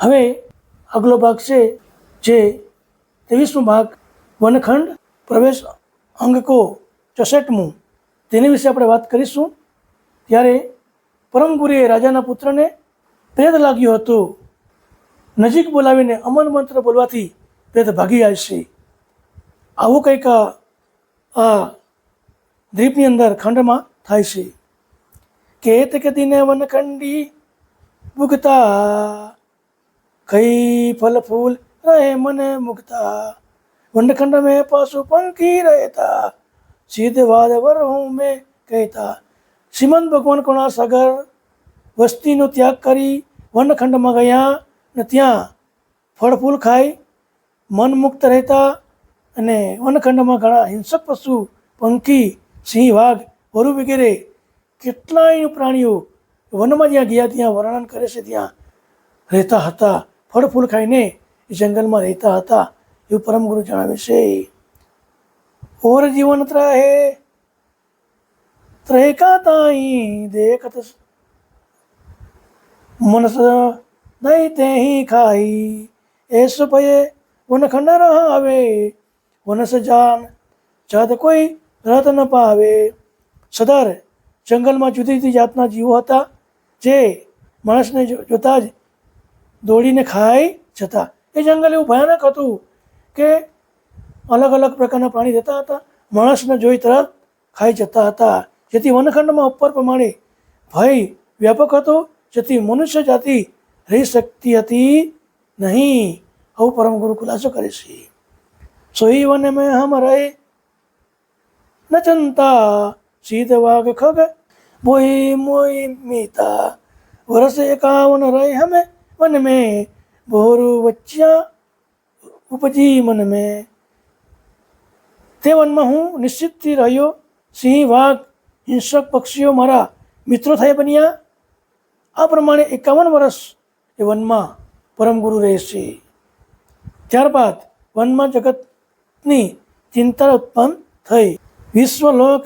હવે આગલો ભાગ છે જે ત્રેવીસમો ભાગ. વનખંડ પ્રવેશ અંગકો ચોસઠમું. તેની વિશે આપણે વાત કરીશું. ત્યારે પરમગુરુએ રાજાના પુત્રને પ્રેત લાગ્યું હતું. નજીક બોલાવીને અમન મંત્ર બોલવાથી પ્રેત ભાગી જાય છે. આવું કંઈક આ આ દ્વીપની અંદર ખંડમાં થાય છે. કેત કે દિને વનખંડી ભૂગતા કઈ ફલ ફૂલ રહે મને મુકતા? વનખંડ મેં પશુ પંખી રહેતા. સિદ્ધવાદ વર હું મેં કહેતા. શ્રીમંત ભગવાન કોણા સાગર વસ્તીનો ત્યાગ કરી વનખંડમાં ગયા અને ત્યાં ફળ ફૂલ ખાઈ, મન મુક્ત રહેતા અને વનખંડમાં ઘણા હિંસક પશુ, પંખી, સિંહ, વાઘ, વરુ વગેરે કેટલાય પ્રાણીઓ વનમાં જ્યાં ગયા, ત્યાં વર્ણન કરે છે, ત્યાં રહેતા હતા. ફળ ફૂલ ખાઈને એ જંગલમાં રહેતા હતા. એવું પરમ ગુરુ જણાવે છે, ઓર જીવન ત્રહે ત્રેકા તાઈ દેખત મનસ નહીં તે ખાઈ એસ ભયે વનખંડ રહાવે, વનસ જાન જાત કોઈ રત ન પાવે. સદર, જંગલમાં જુદી જુદી જાતના જીવો હતા, જે માણસને જોતા જ દોડીને ખાઈ જતા. એ જંગલ એવું ભયાનક હતું કે અલગ અલગ પ્રકારના પ્રાણી રહેતા હતા. માણસને જોઈ તરત ખાઈ જતા હતા. જેથી વનખંડમાં ઉપર પ્રમાણે ભય વ્યાપક હતો. જેથી મનુષ્ય જાતિ રહી શકતી હતી નહીં. આવું પરમ ગુરુ ખુલાસો કરે છે. સોઈ વન મેં હમ રહે. ન ચંતા. સીધ વાઘ ખગ. બોઈ મોઈ મીતા. વરસે એકાવન રહે હમે. વન में બોરુ વચ્ચા ઉપજી મન મેં. તે વનમાં હું નિશ્ચિતથી રહ્યો. સિંહ, વાઘ, હિંસક પક્ષીઓ મારા મિત્રો થઈ બન્યા. આ પ્રમાણે એકાવન વર્ષ એ વનમાં પરમગુરુ રહેશે. ત્યારબાદ વનમાં જગતની ચિંતા ઉત્પન્ન થઈ. વિશ્વલોક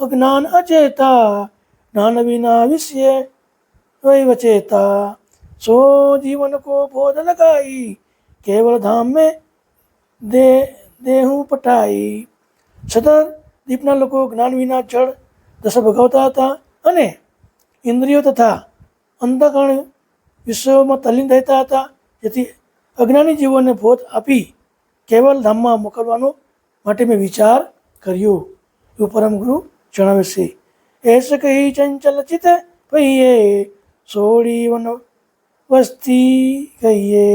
અજ્ઞાન અચેતા, જ્ઞાન વિના વિષય વૈ વચેતા સો જીવન કો બોધ લગાઈ કેવલ धाम में દે દેહું પટાઈ છતાં દીપના લોકો જ્ઞાન વિના જળ દશા ભગાવતા હતા અને ઇન્દ્રિયો તથા અંધકરણ વિષયોમાં તલ્લીન રહેતા હતા. જેથી અજ્ઞાની જીવોને બોધ આપી કેવલ ધામમાં મોકલવાનો માટે મેં વિચાર કર્યો. એવું પરમ ગુરુ જણાવે છે. એસ કહી ચંચલ ચિત પહીએ સોડી વન વસ્તી કહીએ.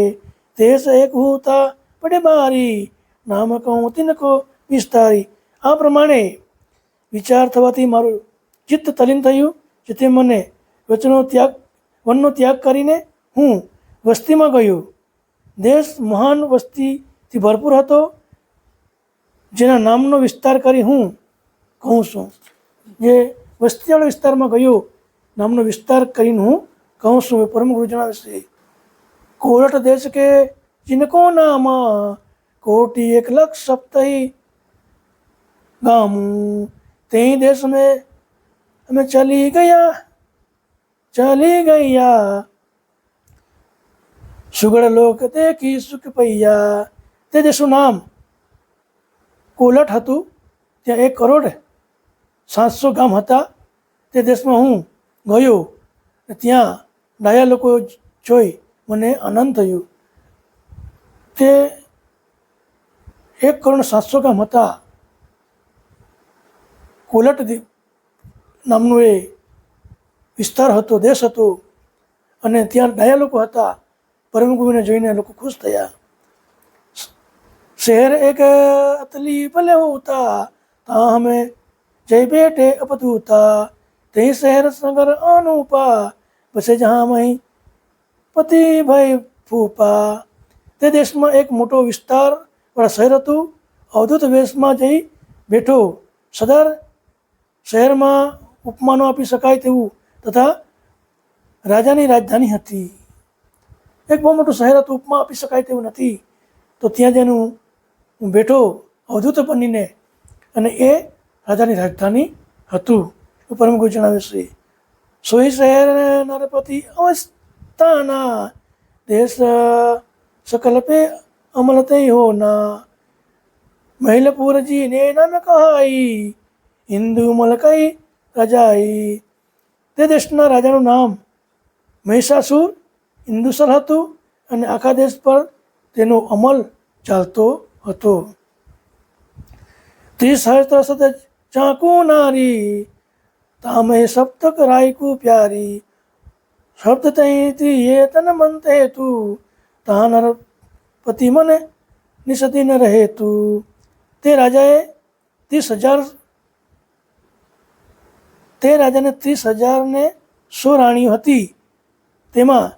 દેશ એક હોતા પડે બારી, નામ કહું તિનકો વિસ્તારી. આ પ્રમાણે વિચાર થવાથી મારું ચિત્ત તલીન થયું, જેથી મને વચનો ત્યાગ, વનનો ત્યાગ કરીને હું વસ્તીમાં ગયો. દેશ મહાન વસ્તીથી ભરપૂર હતો, જેના નામનો વિસ્તાર કરી હું કહું છું. જે વસ્તીવાળા વિસ્તારમાં ગયો, નામનો વિસ્તાર કરીને હું કહું છું એ પરમ ગુરુ જણાવે છે कोरट देश के जिनको नाम कोटि एक लक्ष सप्तही गामू ते देश में हमें चली गया चली गया સુગડ લોક દેખી સુખ પૈયા તે દેશનું નામ કોલટ હતું ત્યાં એક કરોડ સાતસો ગામ હતા તે દેશમાં હું ગયો ને ત્યાં ડાયા લોકો જોઈ મને આનંદ થયો. તે એક કરોડ સાતસો ગામ હતા. કોલટ નામનો એ વિસ્તાર હતો, દેશ હતો. અને ત્યાં ડાયા લોકો હતા. પરમગુરુને જોઈને લોકો ખુશ થયા. શહેર એક અતલી ભલે હોતા, તા હમે જય બેટે અપદૂતા. તે શહેર સગર અનુપા બસે જहाँ મહી, પતિ ભાઈ ફૂપા, તે દેશમાં એક મોટો વિસ્તાર વાળા શહેર હતું. અવધૂત વેશમાં જઈ બેઠો. સદર શહેરમાં ઉપમાનો આપી શકાય તેવું તથા રાજાની રાજધાની હતી. એક બહુ મોટું શહેર હતું, ઉપમા આપી શકાય તેવું નથી. તો ત્યાં જેનું હું બેઠો, અવધૂત બનીને. અને એ રાજાની રાજધાની હતું. એવું મુખ્ય જણાવે છે. સુઈ શહેર નરપતિ અવસ્થાના દેશ સકલ્પે અમલતય હોના મહિલપુરજીને નમ કહાઈ હિન્દુ મલકઈ રજાઈ તે દેશના રાજાનું નામ મહિષાસુર હિન્દુસર હતું અને આખા દેશ પર તેનો અમલ ચાલતો હતો ત્રીસ હસ્ત્ર સતત ચાકુ નારી તામે સપ્તક રાયકુ પ્યારી. શબ્દ તૈતી એ તન મંતે તું. તાનર પતિ મને નિસતી ન રહે તું. તે રાજાએ ત્રીસ હજાર તે રાજાને ત્રીસ હજારને સો રાણીઓ હતી. તેમાં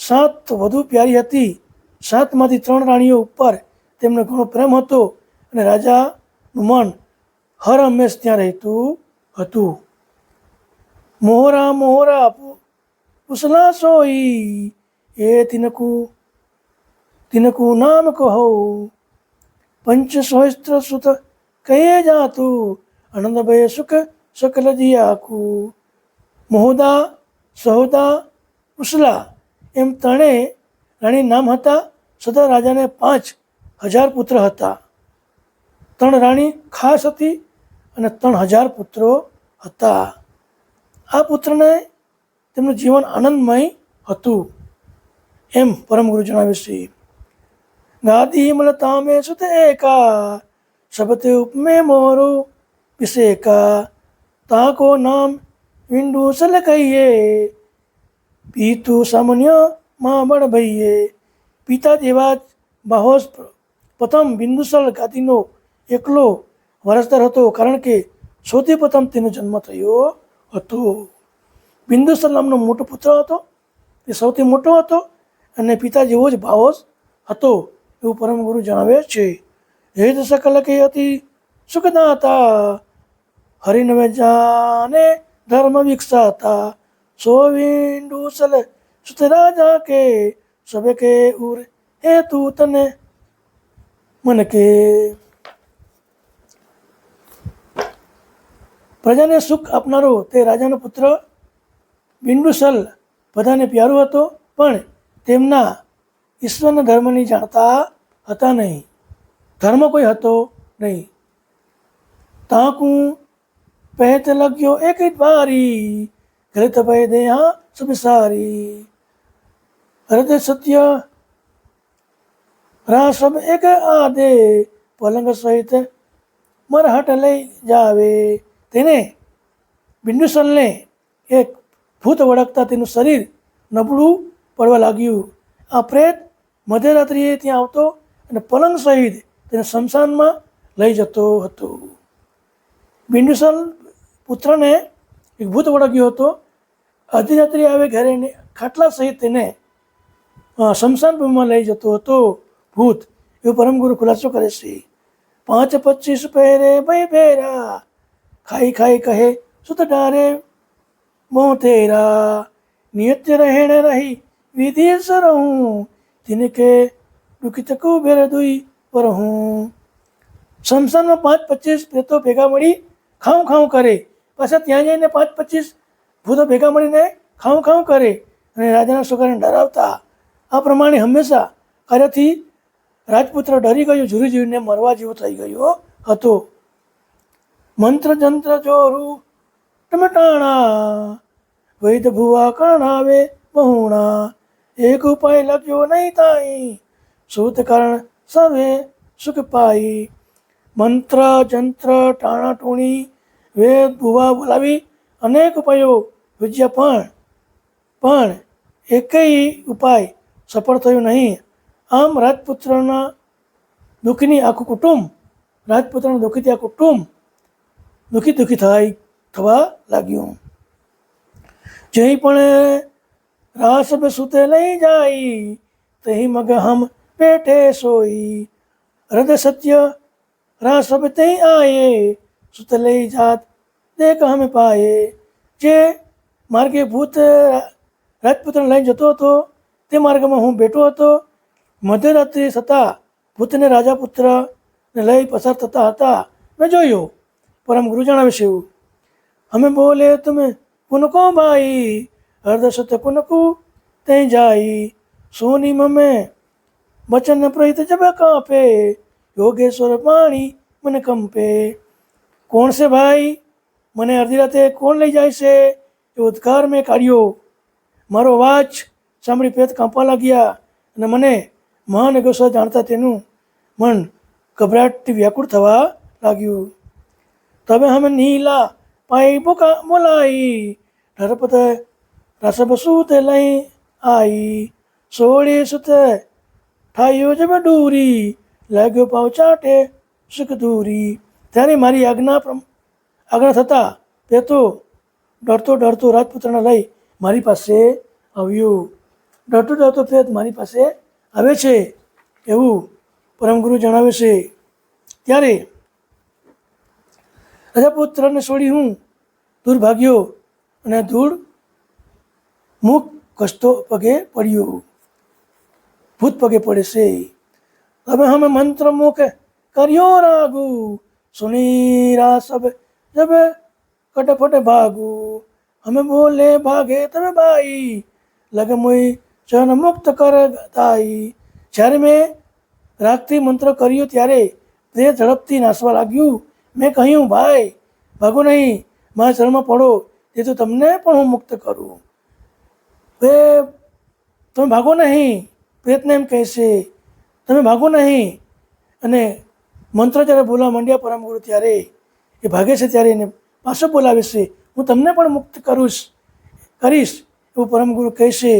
સાત વધુ પ્યારી હતી. સાતમાંથી ત્રણ રાણીઓ ઉપર તેમને ઘણો પ્રેમ હતો અને રાજાનું મન હર હંમેશ ત્યાં રહેતું હતું. મોહરા મોહરા, પુ- પુસલા ఏ తినకు તિનકુ નામ કહો. પંચ સહસ્ત્ર સુત કહીએ જાતું? આનંદભય સુખ સકલ આખું મોહદા, સહોદા ઉસલા એમ ત્રણે રાણી નામ હતા, સદા રાજાને પાંચ હજાર પુત્ર હતા. ત્રણ રાણી ખાસ હતી અને ત્રણ હજાર પુત્રો હતા. આ પુત્રને તેમનું જીવન આનંદમય હતું. એમ પરમ ગુરુ જણાવે છે. ગાદી મલતા મેં સુત એકા શબતે ઉપમે મોરો પિસેકા તાકો નામ વિંડુસલ કહીએ પીતું સામાન્યમાં બળ ભઈએ, પિતા જેવા જ બાહોશ પ્રથમ બિંદુસલ ગાદીનો એકલો વારસદાર હતો કારણ કે સૌથી પ્રથમ તેનો જન્મ થયો. હતો. બિંદુસર નામનો મોટો પુત્ર હતો. તે સૌથી મોટો હતો અને પિતા જેવો જ ભાવોશ હતો એવું પરમ ગુરુ જણાવે છે હેત સકલ કહી હતી? સુખના હતા. હરિનવે જાને ધર્મ વિકસાતા. સો વિંડુસલ સુત રાજા કે સબે કે ઉર હે તું તને. મન કે પ્રજાને સુખ આપનારો તે રાજાનો પુત્ર બિંદુસલ બધાને પ્યારો હતો, પણ તેમના ઈશ્વરના ધર્મની જાણતા હતા નહીં. ધર્મ કોઈ હતો નહીં. તાકું પહેત લગ્યો એક બારી ઘરે ભય દેહા સબ સારી હૃદય સત્ય રાસમ એક આદે, પલંગ સહિત મરહટ લઈ જાવે. તેને બિંદુસલને એક ભૂત વળગતા તેનું શરીર નબળું પડવા લાગ્યું. આ પ્રેત મધ્યરાત્રિએ ત્યાં આવતો અને પલંગ સહિત તેને શમશાનમાં લઈ જતો હતો. બિંદુસલ પુત્રને એક ભૂત વળગ્યો હતો. અધિરાત્રિ આવે ઘરે ખાટલા સહિત તેને શમશાન ભૂમિમાં લઈ જતો હતો. ભૂત એવું પરમગુરુ ખુલાસો કરે છે. પાંચ પચીસ પહેરે ભાઈ પહેરા ખાઈ ખાઈ કહે, સુત ડારે, મો તેરા, નિયત રહેણે રહી, વિધિ સરહું જિનકે દુઃખી ચકુ બેર દુઈ પર હું સમસાનમાં પાંચ પચીસ પ્રેતો ભેગા મળી ખાઉં ખાઉં કરે. પાછા ત્યાં જઈને પાંચ પચીસ ભૂતો ભેગા મળીને ખાઉં ખાઉં કરે અને રાજાના છોકરાને ડરાવતા. આ પ્રમાણે હંમેશા કાર્યથી રાજપુત્ર ડરી ગયો, ઝૂરી ઝૂરીને મરવા જેવો થઈ ગયો હતો. મંત્ર જંત્ર જોરું ટમટાણા વૈદ ભુવા આવે બહુણા, એક ઉપાય લખ્યો નહીં તાઈ, સૂત કારણ સવે સુખ પાઈ. મંત્ર જંત્ર ટાણા ટૂણી વેદ ભુવા બોલાવી અનેક ઉપાયો વિજ્યા પણ પણ એકેય ઉપાય સફળ થયો નહીં. આમ રાજપુત્રના દુઃખની આખું કુટુંબ, રાજપુત્રના દુઃખીથી આ કુટુંબ દુઃખી દુઃખી થાય, થવા લાગ્યું. જઈ પણ રાસ બે સુતે લઈ જાય, તહી મગ હમ પેટે સોઈ. હૃદય સત્ય રાસ બે તઈ આયે, સુત લઈ જાત દેખ હમે પાયે. જે માર્ગે ભૂત રાજપુત્રને લઈ જતો હતો, તે માર્ગમાં હું બેઠો હતો. મધ્યરાત્રિ થતાં ભૂતને રાજા પુત્રને લઈ પસાર થતા હતા. મેં જોયું પરમ ગુરુ જણાવે છે એવું. અમે બોલે તમે, પુનકો ભાઈ હરદસત પુનકુ તે જાય, સોની મમે, વચન પ્રહિત જબ કાપે, યોગેશ્વર પાણી મને કંપે. કોણ છે ભાઈ? મને અડધી રાતે કોણ લઈ જાય છે? એ ઉદ્ગાર મેં કાઢ્યો. મારો વાચ સાંભળી પેત કાંપવા લાગ્યા અને મને મહાન જાણતા તેનું મન ગભરાટથી વ્યાકુળ થવા લાગ્યું. તবে હમ નીલા પાઈ બોકા બોલાઈ ઢરપત રસબ સૂતે લઈ આઈ સોળે થાયો ઠાયો જબ ડૂરી લાગ્યો પાવ ચાટે સુખ દૂરી ત્યારે મારી આજ્ઞા આજ્ઞા થતાં તે તો ડરતો ડરતો રાજપુત્રને લઈ મારી પાસે આવ્યો ડરતો ડરતો તે મારી પાસે આવે છે એવું પરમગુરુ જણાવે છે ત્યારે રજાપુત્રને છોડી હું દૂર ભાગ્યો અને ધૂળ મુખ કસતો પગે પડ્યો. ભૂત પગે પડે છે હવે હમે મંત્ર મુખ કર્યો રાગુ. સુનીરા સબ જબ કટફટ ભાગુ. હમે બોલે ભાગે તમે ભાઈ લગે મોઈ ચન મુક્ત કર તાઈ જ્યારે મેં રાગથી મંત્ર કર્યો ત્યારે તે ઝડપથી નાસવા લાગ્યું. મેં કહ્યું, ભાઈ, ભાગો નહીં, મારા શરણમાં પડો, એ તો તમને પણ હું મુક્ત કરું. એ તમે ભાગો નહીં પ્રયત્ન એમ કહેશે, તમે ભાગો નહીં. અને મંત્ર જ્યારે બોલવા માંડ્યા પરમ ગુરુ ત્યારે એ ભાગે છે ત્યારે એને પાછો બોલાવે છે, હું તમને પણ મુક્ત કરુંશ, કરીશ. એવું પરમગુરુ કહેશે,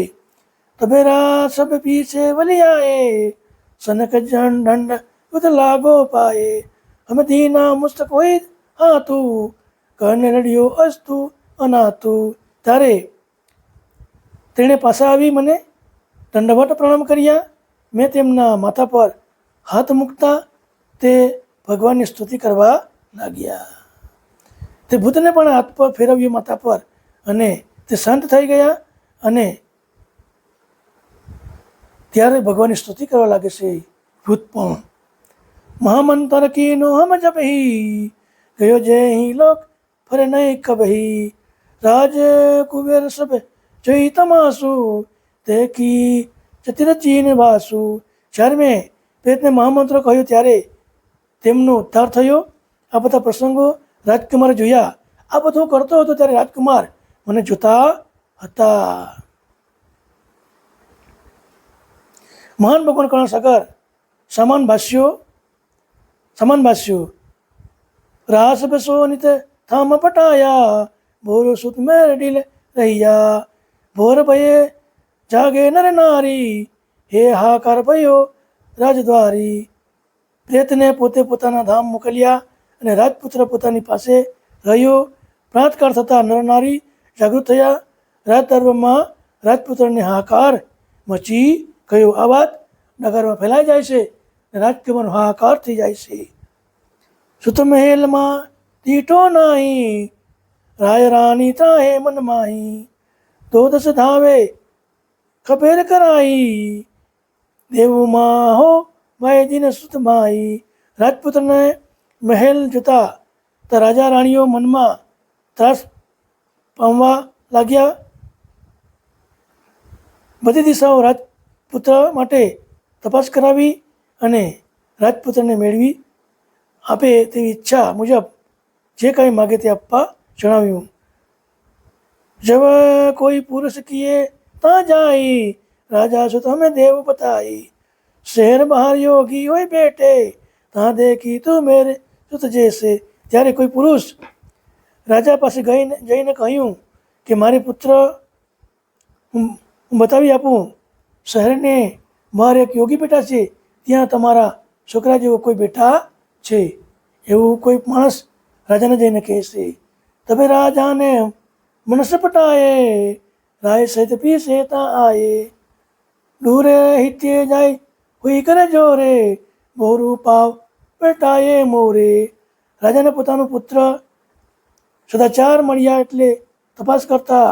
તમે તબેરા સબ પીછે વલિયાએ, સનક જણ દંડ લાગો પાએ અમે દીના મુસ્તક હોય, હા તું કરને લડ્યો અસ્તુ અનાતું ત્યારે તેણે પાછા આવી મને દંડવટ પ્રણામ કર્યા. મેં તેમના માથા પર હાથ મૂકતા તે ભગવાનની સ્તુતિ કરવા લાગ્યા. તે ભૂતને પણ હાથ પર ફેરવ્યો માથા પર અને તે શાંત થઈ ગયા અને ત્યારે ભગવાનની સ્તુતિ કરવા લાગે છે. ભૂત પણ મહામંત્ર કીનો હમ જપહી, ગયો જય હી લોક ફરે નહીં કબહી. રાજ કુબેર સબ જોઈ તમાસુ, દેખી જતિર ચીન વાસુ મેં પેટને મહામંત્ર કહ્યું, ત્યારે તેમનો ઉદ્ધાર થયો. આ બધા પ્રસંગો રાજકુમારે જોયા. આ બધું કરતો હતો ત્યારે રાજકુમાર મને જોતા હતા. મહાન ભગવાન કરણ સાગર સમાન ભાષ્યો સુત મેર રહ્યા ભોર ભયે જાગે નર નારી હે હાકાર ભયો રાજદ્વારી પ્રેતને પોતે પોતાના ધામ મોકલ્યા અને રાજપુત્ર પોતાની પાસે રહ્યો પ્રાતકાળ થતાં નર નારી જાગૃત થયા રાજદર્ભમાં રાજપુત્રને હાકાર મચી ગયો આ વાત નગરમાં ફેલાઈ જાય છે અને રાજકુમારનો હાહાકાર થઈ જાય છે. સુત મહેલમાં દીઠો નાહી રાય રાની ત્રાહે મન માહી. દોદસ ધાવે ખબેર કરાઈ દેવુમાં હો ભાઈજીને સુત માહી. રાજપુત્રને મહેલ જોતા તો રાજા રાણીઓ મનમાં ત્રાસ પામવા લાગ્યા. બધી દિશાઓ રાજપુત્ર માટે તપાસ કરાવી. અને રાજપુત્રને મેળવી આપે તેવી ઈચ્છા મુજબ જે કાંઈ માગે તે આપવા જણાવ્યું. જબ કોઈ પુરુષ કીએ, તા જાય, રાજા સુત અમે દેવ પતાઈ? શહેર બહાર યોગી હોય બેઠે તા દેખી તું મેરે સુત જેસે ત્યારે કોઈ પુરુષ રાજા પાસે ગઈને, જઈને કહ્યું કે, મારે પુત્ર, હું હું બતાવી આપું. શહેરને બહાર એક યોગી પેટા છે. ત્યાં તમારા છોકરા જેવો કોઈ બેઠા છે? એવું કોઈ માણસ રાજાને જઈને કહેશે તમે રાજાને મનસ પટાએ રાય સહિત પી સેતા આયે. ડૂરે હિત્યે જાય, હુઈ કરે જોરે, મોરું પાવ બેટાએ મોરે. રાજાને પોતાનો પુત્ર સદાચાર મળ્યા એટલે તપાસ કરતા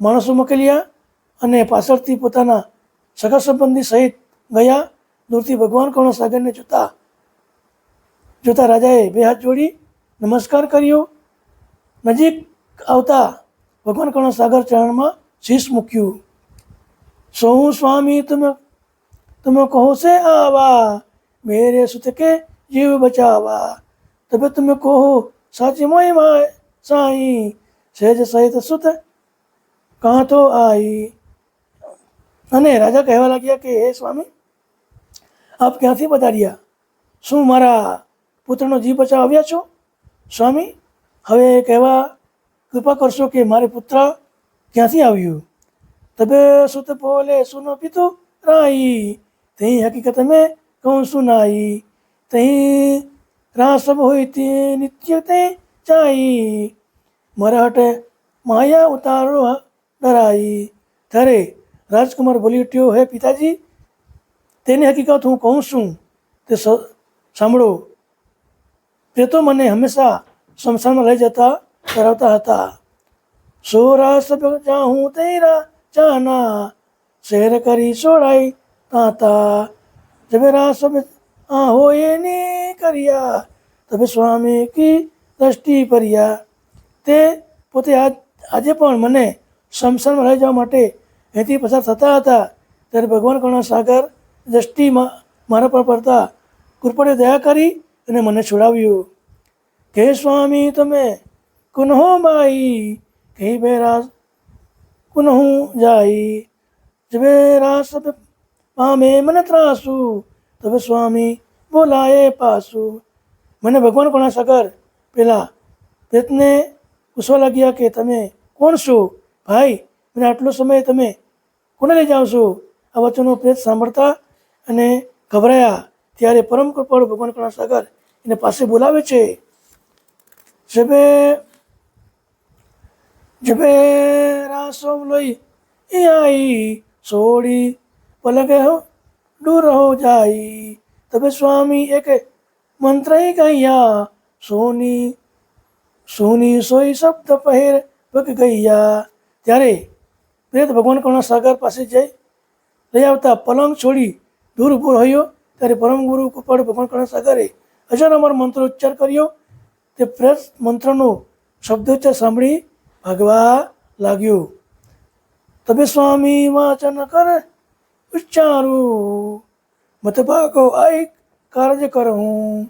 માણસો મોકલ્યા અને પાછળથી પોતાના સગા સંબંધી સહિત ગયા. દૂરથી ભગવાન કરુણા સાગરને જોતા જોતા રાજાએ બે હાથ જોડી નમસ્કાર કર્યો. નજીક આવતા ભગવાન કરુણા સાગર ચરણમાં શીશ મૂક્યું. સૌ સ્વામી, તમે તમે કહો છે આવા? મેરે સુતકે જીવ બચાવા? તમે તમે કહો, સાચી મોહિમા સાઈ? સહેજ સહિત સુત કાં તો આઈ. અને રાજા કહેવા લાગ્યા કે, હે સ્વામી આપ ક્યાંથી પધાર્યા શું મારા પુત્રનો જીવ બચાવ આવ્યા છો? સ્વામી, હવે કહેવા કૃપા કરશો કે મારે પુત્ર ક્યાંથી આવ્યું? તબે સુત બોલે સુનો પીતું રાઈ તહી હકીકત મેં કહું સુનાઈ રા સબ હોય તે નિત્ય તે ચાઈ હટે માયા ઉતારો ડરાઈ. ત્યારે રાજકુમાર બોલી ઉઠ્યો, હે પિતાજી તેની હકીકત હું કહું છું, તે સાંભળો. તે તો મને હંમેશા સ્મશાનમાં લઈ જતા કરાવતા હતા. સોરા સબ જાહું તેરા જાના શેર કરી છોડાઈ તાતા. જબેરા સબ આ હોય ને કર્યા, તબે સ્વામી કી દ્રષ્ટિ પર્યા તે પોતે આજ, આજે પણ મને શમશાનમાં લઈ જવા માટે અહીંથી પસાર થતા હતા. ત્યારે ભગવાન કરુણા સાગર દ્રષ્ટિમાં મારા પર પડતા કૃપણે દયા કરી અને મને છોડાવ્યું. કે સ્વામી તમે કુનહો માઈ કહી બેરાસ કુનહુ જાઈ. જબે રાસ પામે મને ત્રાસુ, તબે સ્વામી બોલાએ પાસુ. મને ભગવાન કોણા સાગર પેલા પ્રેતને પૂછવા લાગ્યા કે તમે કોણ છો? ભાઈ, મને આટલો સમય તમે કોને લઈ જાઓ છો? આ વચનો પ્રેત સાંભળતા અને ગભરાયા ત્યારે પરમ કૃપાળુ ભગવાન કરુણા સાગર એને પાસે બોલાવે છે. જબે જબે રાસો લઈ એ આઈ સોડી પલકે હો, દૂર હો જાય તબે સ્વામી એક મંત્ર ગયા, સોની સોની સોઈ શબ્દ પહેર પગ ગયા. ત્યારે પ્રેત ભગવાન કરુણા સાગર પાસે જઈ લઈ આવતા પલંગ છોડી દૂર ઊભો રહ્યો, ત્યારે પરમ ગુરુ કૃપાળુ ભગવાન કરણ સાગરે મંત્ર ઉચ્ચાર કર્યો. તે પ્રેત મંત્રનો શબ્દોચ્ચાર સાંભળી ભાગવા લાગ્યો. તબે સ્વામી વાચન કર, ઉચ્ચારું. મત ભાગો આઈ કાર્ય કર. હું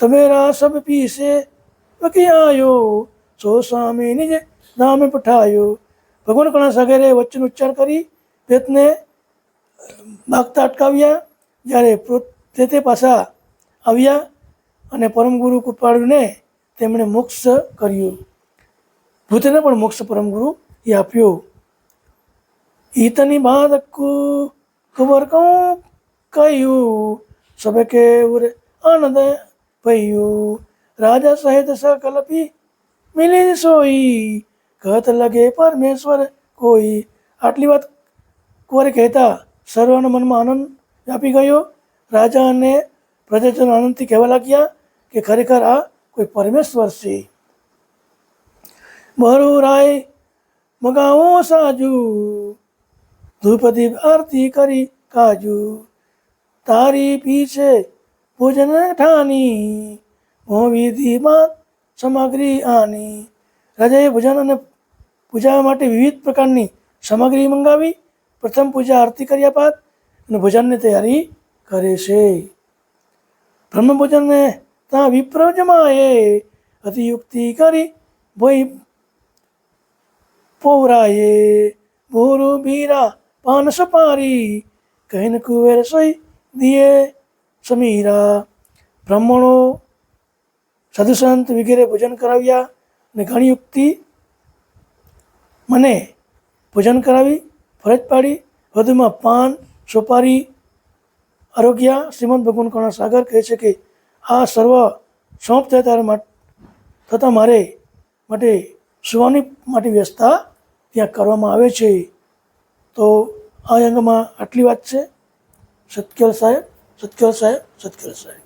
તમેરા સબ પીસે વકી આયો સો સ્વામી નિજ નામે પઠાયો. ભગવાન કણા સાગરે વચન ઉચ્ચાર કરી પ્રેતને ભાગતા અટકાવ્યા જ્યારે તે તે પાછા આવ્યા અને પરમગુરુ કૃપાળુને તેમણે મોક્ષ કર્યું. ભૂતને પણ મોક્ષ પરમગુરુ એ આપ્યો. ઈતની બાદકુ ખબર કહું કહ્યું સભે કે ઉરે આનંદ પૈયું રાજા સહિત સકલપી મિલી સોઈ. કહત લગે પરમેશ્વર કોઈ. આટલી વાત કુંવરે કહેતા સર્વના મનમાં આનંદ વ્યાપી ગયો. રાજા અને પ્રજાજનો આનંદથી કહેવા લાગ્યા કે ખરેખર આ કોઈ પરમેશ્વર છે. બરુ રાય મગાવો સાજુ. ધ્રુપદી આરતી કરી કાજુ. તારી પીછે ભોજન ઠાની. હું વિધિમાં સામગ્રી આની. રાજાએ ભોજન અને પૂજા માટે વિવિધ પ્રકારની સામગ્રી મંગાવી. પ્રથમ પૂજા આરતી કર્યા બાદ અને ભોજનની તૈયારી કરે છે. બ્રહ્મ ભોજનને ત્યાં વિપ્રજમાએ અતિયુક્તિ કરી ભોઈ પૌરાએ ભોરુ બીરા પાન સપારી કહીને કુવેર સોઈ દિયે સમીરા. બ્રાહ્મણો સાધુ વગેરે ભોજન કરાવ્યા અને ઘણી યુક્તિ મને ભોજન કરાવી ફરજ પાડી વધુમાં પાન, સોપારી, આરોગ્ય, શ્રીમંત ભગવાન કરુણા સાગર કહે છે કે આ સર્વ સોંપ થાય ત્યારે મા- થતાં મારે માટે સુવાની માટે વ્યવસ્થા ત્યાં કરવામાં આવે છે. તો આ અંગમાં આટલી વાત છે. સત્કેલ સાહેબ સત્કેલ સાહેબ સત્કેલ સાહેબ.